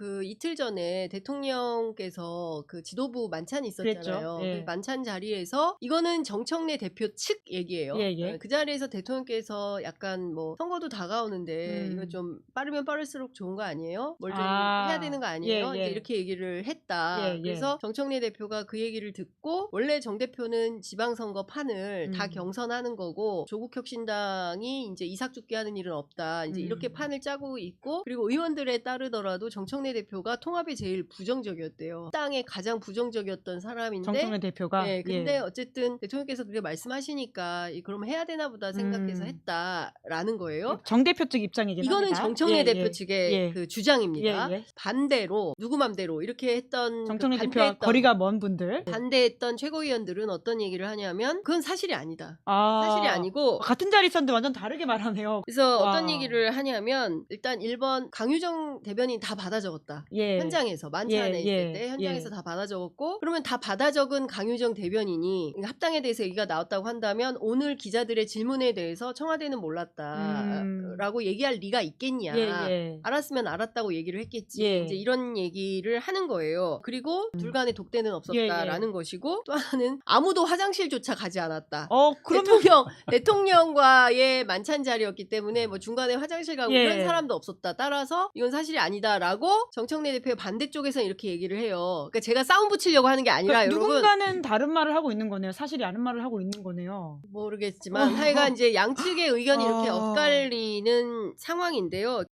그 이틀 전에 대통령께서 그 지도부 만찬이 있었잖아요. 그랬죠. 예. 그 만찬 자리에서 이거는 정청래 대표 측 얘기예요. 예, 예. 어, 그 자리에서 대통령께서 약간 뭐 선거도 다가오는데 음. 이거 좀 빠르면 빠를수록 좋은 거 아니에요? 뭘좀 아, 해야 되는 거 아니에요? 예, 예. 이렇게 얘기를 했다. 예, 예. 그래서 정청래 대표가 그 얘기를 듣고 원래 정 대표는 지방선거 판을 다 음. 경선하는 거고 조국 혁신당이 이제 이삭 죽게 하는 일은 없다. 이제 음. 이렇게 판을 짜고 있고 그리고 의원들에 따르더라도 정청래 대표가 통합에 제일 부정적이었대요. 땅에 가장 부정적이었던 사람인데 정청래 대표가 네, 근데 예. 어쨌든 대통령께서 그렇게 말씀하시니까 이- 그러면 해야 되나 보다 생각해서 음. 했다라는 거예요. 정 대표 측 입장이긴 이거는 합니다. 정청래 예, 대표 예. 측의 예. 그 주장입니다. 예, 예. 반대로 누구 맘대로 이렇게 했던 정청래 그 대표와 거리가 먼 분들. 반대했던 최고위원들은 어떤 얘기를 하냐면 그건 사실이 아니다. 아, 사실이 아니고 같은 자리 있었는데 완전 다르게 말하네요. 그래서 와. 어떤 얘기를 하냐면 일단 1번 강유정 대변인 다 받아 적었다. 예. 현장에서 만찬에 예, 있을 예, 때 현장에서 예. 다 받아 적었고 그러면 다 받아 적은 강유정 대변인이 합당에 대해서 얘기가 나왔다고 한다면 오늘 기자들의 질문에 대해서 청와대는 몰랐다라고 얘기할 리가 있겠냐. 음. 예, 예. 알았으면 알았다고 얘기를 했겠지. 예. 이제 이런 얘기를 하는 거예요. 그리고 음. 둘 간에 독대는 없었다라는 것이고 또 하나는 아무도 화장실조차 가지 않았다. 어, 그러면 대통령 대통령과의 만찬 자리였기 때문에 뭐 중간에 화장실 가고 예. 이런 사람도 없었다. 따라서 이건 사실이 아니다라고 정청래 대표의 반대쪽에서 이렇게 얘기를 해요. 그러니까 제가 싸움 붙이려고 하는 게 아니라 그러니까 여러분 누군가는 다른 말을 하고 있는 거네요. 사실이 아닌 말을 하고 있는 거네요. 모르겠지만 어. 하여간 이제 양측의 의견이 이렇게 아. 엇갈리는 상황인데요.